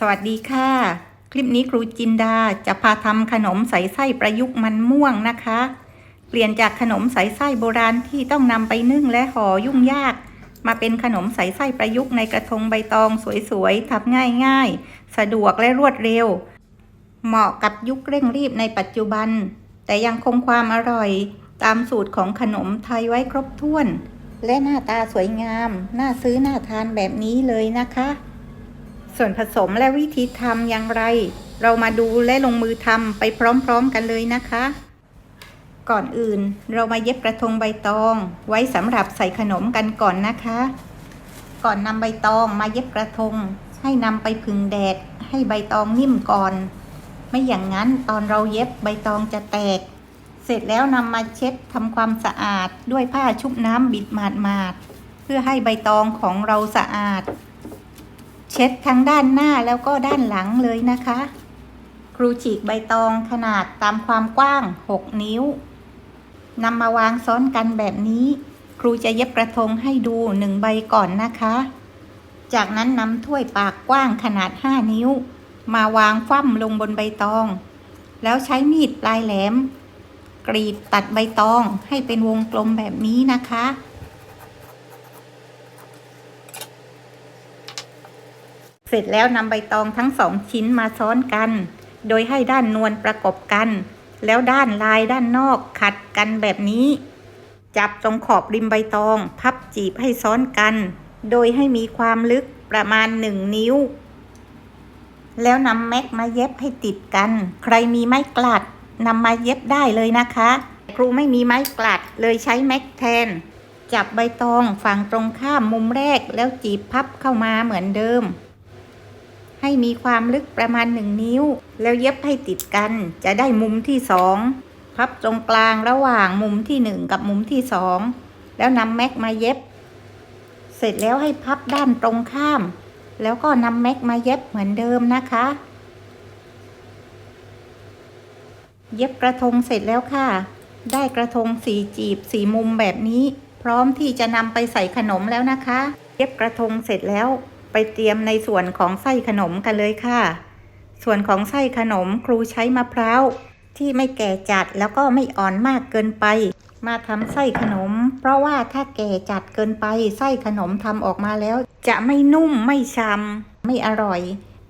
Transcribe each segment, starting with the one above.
สวัสดีค่ะ คลิปนี้ครูจินดาจะพาทำขนมใส่ไส้ประยุกต์มันม่วงนะคะ เปลี่ยนจากขนมใส่ไส้โบราณที่ต้องนำไปนึ่งและห่อยุ่งยาก มาเป็นขนมใส่ไส้ประยุกต์ในกระทงใบตองสวยๆทำง่ายๆ สะดวกและรวดเร็ว เหมาะกับยุคเร่งรีบในปัจจุบัน แต่ยังคงความอร่อย ตามสูตรของขนมไทยไว้ครบถ้วน และหน้าตาสวยงาม น่าซื้อน่าทานแบบนี้เลยนะคะ ส่วนผสมและวิธีทำอย่างไร เรามาดูและลงมือทำไปพร้อมๆกันเลยนะคะ ก่อนอื่นเรามาเย็บกระทงใบตอง ไว้สำหรับใส่ขนมกันก่อนนะคะ ก่อนนำใบตองมาเย็บกระทง ให้นำไปผึ่งแดด ให้ใบตองนิ่มก่อน ไม่อย่างนั้นตอนเราเย็บใบตองจะแตก เสร็จแล้วนำมาเช็ดทำความสะอาดด้วยผ้าชุบน้ำบิดหมาดๆเพื่อให้ใบตองของเราสะอาด เช็ดทั้งด้านหน้าแล้วก็ด้านหลังเลยนะคะ ครูฉีกใบตองขนาดตามความกว้าง 6 นิ้วนำมาวางซ้อนกันแบบนี้ ครูจะเย็บกระทงให้ดูหนึ่งใบก่อนนะคะ จากนั้นนำถ้วยปากกว้างขนาด 5 นิ้ว มาวางคว่ำลงบนใบตอง แล้วใช้มีดปลายแหลม กรีดตัดใบตองให้เป็นวงกลมแบบนี้นะคะ เสร็จแล้วนำใบตองทั้งสองชิ้นมาซ้อนกัน โดยให้ด้านนวลประกบกัน แล้วด้านลายด้านนอกขัดกันแบบนี้ จับตรงขอบริมใบตอง พับจีบให้ซ้อนกัน โดยให้มีความลึกประมาณ1นิ้ว แล้วนำแม็กมาเย็บให้ติดกัน ใครมีไม้กลัดนำมาเย็บได้เลยนะคะ ครูไม่มีไม้กลัดเลยใช้แม็กแทน จับใบตองฝั่งตรงข้ามมุมแรกแล้วจีบพับเข้ามาเหมือนเดิม ให้มีความลึกประมาณหนึ่งนิ้ว แล้วเย็บให้ติดกัน จะได้มุมที่สองพับตรงกลางระหว่างมุมที่หนึ่งกับมุมที่สองแล้วนำแม็กมาเย็บ เสร็จแล้วให้พับด้านตรงข้าม แล้วก็นำแม็กมาเย็บเหมือนเดิมนะคะ เย็บกระทงเสร็จแล้วค่ะ ได้กระทงสีจีบสีมุมแบบนี้ พร้อมที่จะนำไปใส่ขนมแล้วนะคะ เย็บกระทงเสร็จแล้ว ไปเตรียมในส่วนของไส้ขนมกันเลยค่ะ ส่วนของไส้ขนมครูใช้มะพร้าวที่ไม่แก่จัดแล้วก็ไม่อ่อนมากเกินไป มาทำไส้ขนม เพราะว่าถ้าแก่จัดเกินไปไส้ขนมทำออกมาแล้ว จะไม่นุ่มไม่ช้ำไม่อร่อย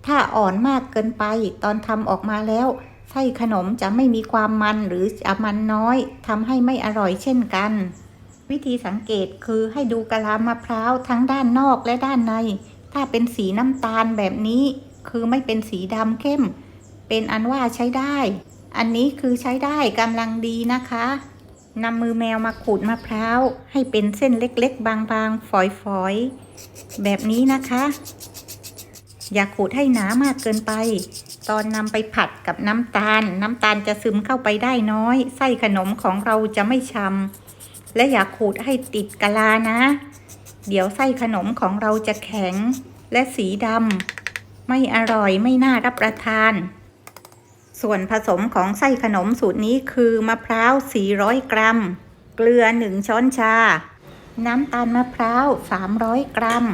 ถ้าอ่อนมากเกินไป ตอนทำออกมาแล้วไส้ขนมจะไม่มีความมันหรือจะมันน้อยทำให้ไม่อร่อยเช่นกัน วิธีสังเกตคือให้ดูกะลามะพร้าวทั้งด้านนอกและด้านใน ถ้าเป็นสีน้ำตาลแบบนี้ คือไม่เป็นสีดำเข้ม เป็นอันว่าใช้ได้ อันนี้คือใช้ได้กำลังดีนะคะนำมือแมวมาขูดมะพร้าว ให้เป็นเส้นเล็กๆ บางๆ ฝอยๆ แบบนี้นะคะ อย่าขูดให้หนามากเกินไป ตอนนำไปผัดกับน้ำตาล น้ำตาลจะซึมเข้าไปได้น้อย ไส้ขนมของเราจะไม่ช้ำและอย่าขูดให้ติดกะลานะ เดี๋ยวไส้ขนมของเราจะแข็งและสีดำไม่อร่อยไม่น่ารับประทาน ส่วนผสมของไส้ขนมสูตรนี้คือมะพร้าว 400 กรัม เกลือ 1 ช้อนชา น้ำตาลมะพร้าว 300 กรัม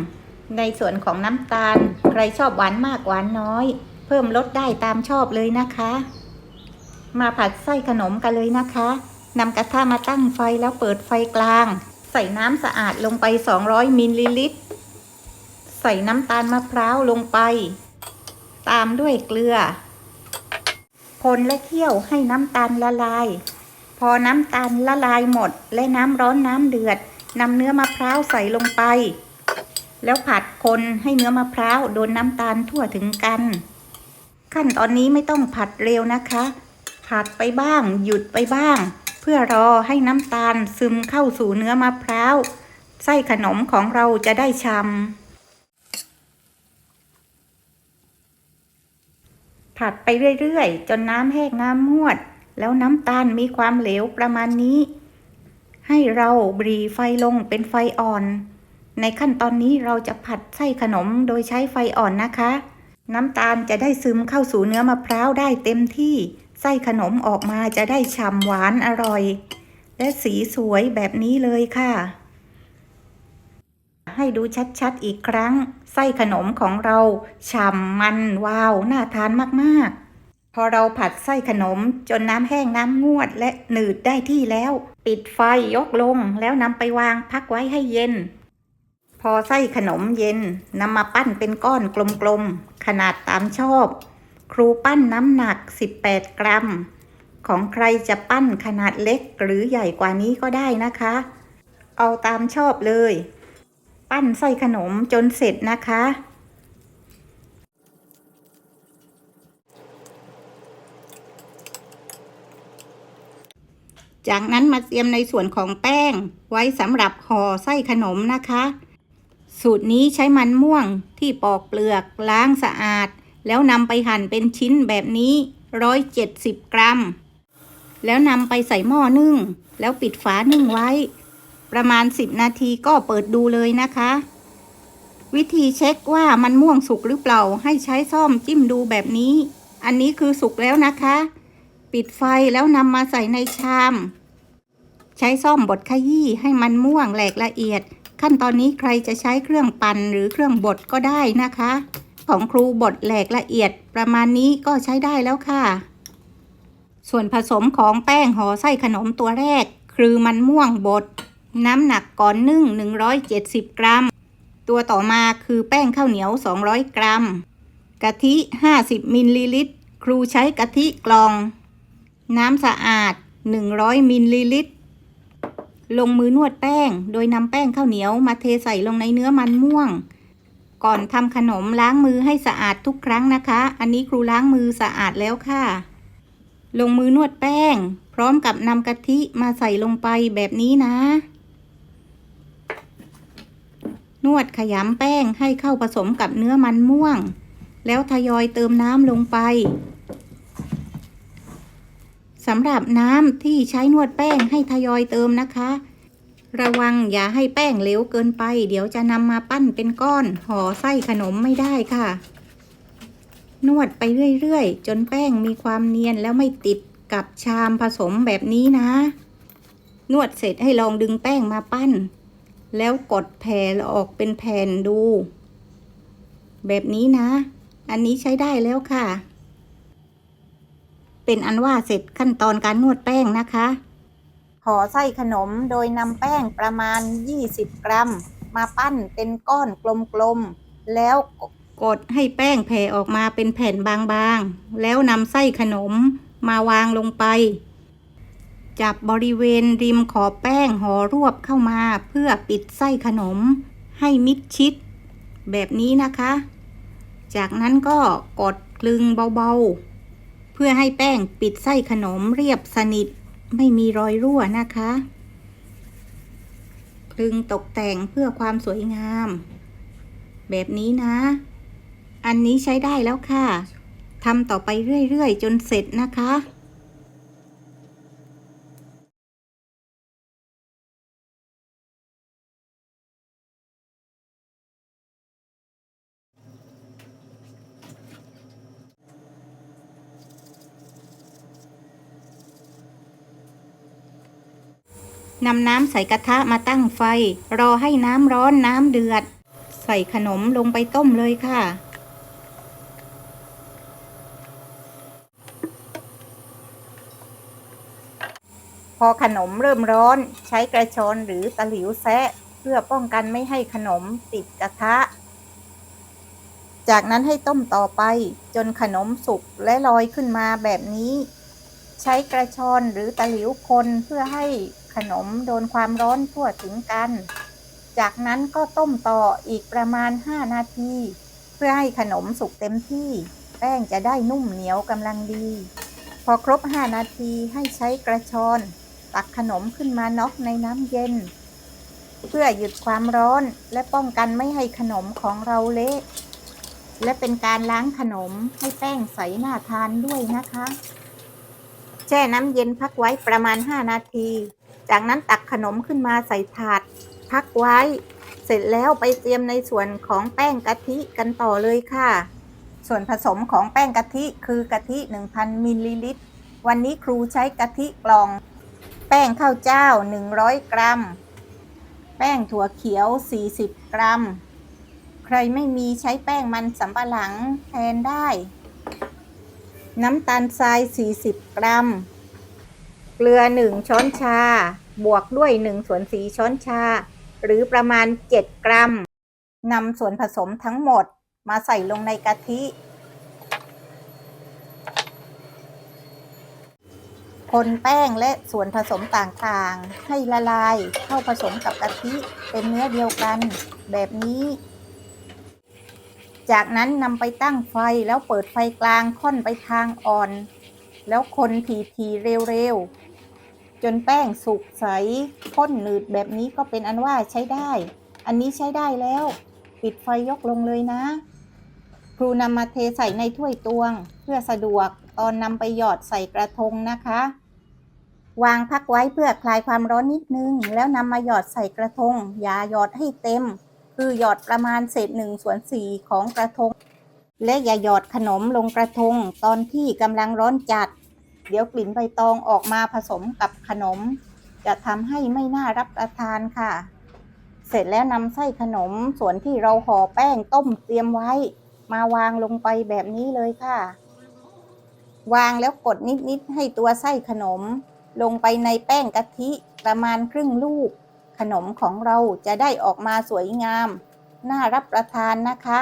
ในส่วนของน้ำตาล ใครชอบหวานมากหวานน้อย เพิ่มลดได้ตามชอบเลยนะคะ มาผัดไส้ขนมกันเลยนะคะนำกระทะมาตั้งไฟแล้วเปิดไฟกลาง ใส่น้ำสะอาดลงไป 200 มิลลิลิตร ใส่น้ำตาลมะพร้าวลงไป ตามด้วยเกลือ คนและเคี่ยวให้น้ำตาลละลาย พอน้ำตาลละลายหมด และน้ำร้อนน้ำเดือดนำเนื้อมะพร้าวใส่ลงไป แล้วผัดคนให้เนื้อมะพร้าวโดนน้ำตาลทั่วถึงกัน ขั้นตอนนี้ไม่ต้องผัดเร็วนะคะ ผัดไปบ้าง หยุดไปบ้าง เพื่อรอให้น้ำตาลซึมเข้าสู่เนื้อมะพร้าวไส้ขนมของเราจะได้ชำผัดไปเรื่อยๆ จนน้ำแห้งน้ำมวด แล้วน้ำตาลมีความเหลวประมาณนี้ ให้เราบรีไฟลงเป็นไฟอ่อน ในขั้นตอนนี้เราจะผัดไส้ขนมโดยใช้ไฟอ่อนนะคะ น้ำตาลจะได้ซึมเข้าสู่เนื้อมะพร้าวได้เต็มที่ ไส้ขนมออกมาจะได้ฉ่ำหวานอร่อย และสีสวยแบบนี้เลยค่ะ ให้ดูชัดๆอีกครั้ง ไส้ขนมของเราฉ่ำมันวาวน่าทานมากๆ พอเราผัดไส้ขนมจนน้ำแห้งน้ำงวดและหนืดได้ที่แล้ว ปิดไฟยกลงแล้วนำไปวางพักไว้ให้เย็นพอไส้ขนมเย็นนำมาปั้นเป็นก้อนกลมๆ ขนาดตามชอบ ครูปั้นน้ำหนัก 18 กรัม ของใครจะปั้นขนาดเล็กหรือใหญ่กว่านี้ก็ได้นะคะ เอาตามชอบเลย ปั้นไส้ขนมจนเสร็จนะคะ จากนั้นมาเตรียมในส่วนของแป้งไว้สำหรับห่อไส้ขนมนะคะ สูตรนี้ใช้มันม่วงที่ปอกเปลือกล้างสะอาด แล้วนำไปหั่นเป็นชิ้นแบบนี้ 170 กรัม แล้วนำไปใส่หม้อนึ่ง แล้วปิดฝานึ่งไว้ ประมาณ 10 นาทีก็เปิดดูเลยนะคะ วิธีเช็คว่ามันม่วงสุกหรือเปล่า ให้ใช้ซ่อมจิ้มดูแบบนี้ อันนี้คือสุกแล้วนะคะ ปิดไฟแล้วนำมาใส่ในชาม ใช้ซ่อมบดขยี้ให้มันม่วงแหลกละเอียด ขั้นตอนนี้ใครจะใช้เครื่องปั่นหรือเครื่องบดก็ได้นะคะ ของครูบดแหลกละเอียดประมาณนี้ก็ใช้ได้แล้วค่ะ ส่วนผสมของแป้งห่อไส้ขนมตัวแรก คือมันม่วงบด น้ำหนักก่อนนึ่ง 170 กรัม ตัวต่อมาคือแป้งข้าวเหนียว 200 กรัม กะทิ 50 มิลลิลิตร ครูใช้กะทิกล่อง น้ำสะอาด 100 มิลลิลิตรลงมือนวดแป้ง โดยนำแป้งข้าวเหนียวมาเทใส่ลงในเนื้อมันม่วง ก่อนทำขนมล้างมือให้สะอาดทุกครั้งนะคะ อันนี้ครูล้างมือสะอาดแล้วค่ะ ลงมือนวดแป้ง พร้อมกับนำกะทิมาใส่ลงไปแบบนี้นะ นวดขยำแป้งให้เข้าผสมกับเนื้อมันม่วง แล้วทยอยเติมน้ำลงไปสำหรับน้ำที่ใช้นวดแป้งให้ทยอยเติมนะคะ ระวังอย่าให้แป้งเหลวเกินไป เดี๋ยวจะนำมาปั้นเป็นก้อนห่อไส้ขนมไม่ได้ค่ะ นวดไปเรื่อยๆ จนแป้งมีความเนียนแล้วไม่ติดกับชามผสมแบบนี้นะ นวดเสร็จให้ลองดึงแป้งมาปั้น แล้วกดแผ่ออกเป็นแผ่นดู แบบนี้นะ อันนี้ใช้ได้แล้วค่ะ เป็นอันว่าเสร็จขั้นตอนการนวดแป้งนะคะ ห่อไส้ขนมโดยนำแป้งประมาณ 20 กรัม มาปั้นเป็นก้อนกลมๆ แล้วกดให้แป้งแผ่ออกมาเป็นแผ่นบางๆ แล้วนำไส้ขนมมาวางลงไป จับบริเวณริมขอบแป้งห่อรวบเข้ามาเพื่อปิดไส้ขนม ให้มิดชิด แบบนี้นะคะ จากนั้นก็กดกลึงเบาๆ เพื่อให้แป้งปิดไส้ขนมเรียบสนิท ไม่มีรอยรั่วนะคะคลึงตกแต่งเพื่อความสวยงาม แบบนี้นะ อันนี้ใช้ได้แล้วค่ะทำต่อไปเรื่อยๆ จนเสร็จนะคะ นำน้ำใส่กระทะมาตั้งไฟ รอให้น้ำร้อนน้ำเดือด ใส่ขนมลงไปต้มเลยค่ะ พอขนมเริ่มร้อนใช้กระชอนหรือตะหลิวแซะ เพื่อป้องกันไม่ให้ขนมติดกระทะ จากนั้นให้ต้มต่อไปจนขนมสุกและลอยขึ้นมาแบบนี้ ใช้กระชอนหรือตะหลิวคนเพื่อให้ ขนมโดนความร้อนทั่วถึงกัน จากนั้นก็ต้มต่ออีกประมาณ 5 นาที เพื่อให้ขนมสุกเต็มที่ แป้งจะได้นุ่มเหนียวกำลังดี พอครบ 5 นาทีให้ใช้กระชอน ตักขนมขึ้นมาน็อกในน้ำเย็น เพื่อหยุดความร้อนและป้องกันไม่ให้ขนมของเราเละและเป็นการล้างขนมให้แป้งใสน่าทานด้วยนะคะ แช่น้ำเย็นพักไว้ประมาณ 5 นาที จากนั้นตักขนมขึ้นมาใส่ถาดพักไว้ เสร็จแล้วไปเตรียมในส่วนของแป้งกะทิกันต่อเลยค่ะ ส่วนผสมของแป้งกะทิคือกะทิ 1,000 มิลลิลิตร วันนี้ครูใช้กะทิกล่อง แป้งข้าวเจ้า 100 กรัม แป้งถั่วเขียว 40 กรัม ใครไม่มีใช้แป้งมันสำปะหลังแทนได้ น้ำตาลทราย 40 กรัม กลือ 1 ช้อนชา บวกด้วย 1 ส่วน4ช้อนชา หรือประมาณ 7 กรัมนำส่วนผสมทั้งหมดมาใส่ลงในกะทิ คนแป้งและส่วนผสมต่างๆ ให้ละลายเข้าผสมกับกะทิเป็นเนื้อเดียวกันแบบนี้ จากนั้นนำไปตั้งไฟแล้วเปิดไฟกลางค่อนไปทางอ่อน แล้วคนทีๆเร็วๆ จนแป้งสุกใสข้นหนืดแบบนี้ก็เป็นอันว่าใช้ได้ อันนี้ใช้ได้แล้ว ปิดไฟยกลงเลยนะ ครูนำมาเทใส่ในถ้วยตวง เพื่อสะดวกตอนนำไปหยอดใส่กระทงนะคะ วางพักไว้เพื่อคลายความร้อนนิดนึง แล้วนำมาหยอดใส่กระทง อย่าหยอดให้เต็ม คือหยอดประมาณเศษหนึ่งส่วนสี่ของกระทง และอย่าหยอดขนมลงกระทงตอนที่กำลังร้อนจัด เดี๋ยวกลิ่นใบตองออกมาผสมกับขนม จะทำให้ไม่น่ารับประทานค่ะ เสร็จแล้วนำไส้ขนมส่วนที่เราห่อแป้งต้มเตรียมไว้ มาวางลงไปแบบนี้เลยค่ะ วางแล้วกดนิดๆให้ตัวไส้ขนม ลงไปในแป้งกะทิประมาณครึ่งลูก ขนมของเราจะได้ออกมาสวยงาม น่ารับประทานนะคะ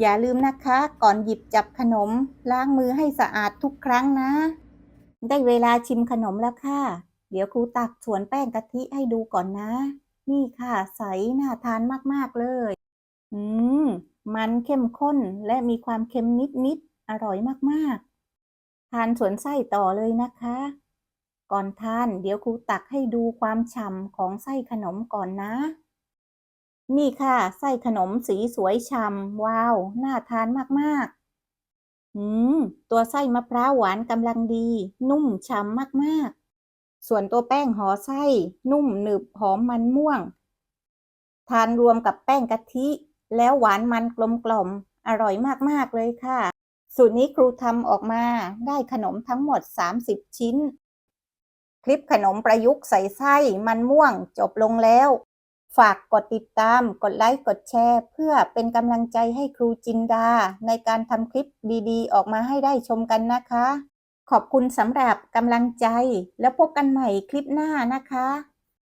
อย่าลืมนะคะ ก่อนหยิบจับขนม ล้างมือให้สะอาดทุกครั้งนะ ได้เวลาชิมขนมแล้วค่ะ เดี๋ยวครูตักสวนแป้งกะทิให้ดูก่อนนะ นี่ค่ะ ใสน่าทานมากๆเลย อืม มันเข้มข้นและมีความเค็มนิดๆ อร่อยมากๆ ทานสวนไส้ต่อเลยนะคะ ก่อนทาน เดี๋ยวครูตักให้ดูความฉ่ำของไส้ขนมก่อนนะ นี่ค่ะไส้ขนมสีสวยฉ่ำว้าว น่าทานมากๆ อืม ตัวไส้มะพร้าวหวานกำลังดี นุ่มฉ่ำมากๆ ส่วนตัวแป้งห่อไส้นุ่มหนึบหอมมันม่วง ทานรวมกับแป้งกะทิ แล้วหวานมันกลมกล่อม อร่อยมากๆเลยค่ะ สูตรนี้ครูทำออกมาได้ขนมทั้งหมด 30 ชิ้น คลิปขนมประยุกต์ใส่ไส้มันม่วงจบลงแล้ว ฝากกดติดตาม กดไลค์ กดแชร์ เพื่อเป็นกำลังใจให้ครูจินดา ในการทำคลิปดีๆ ออกมาให้ได้ชมกันนะคะ ขอบคุณสำหรับกำลังใจ แล้วพบกันใหม่คลิปหน้านะคะ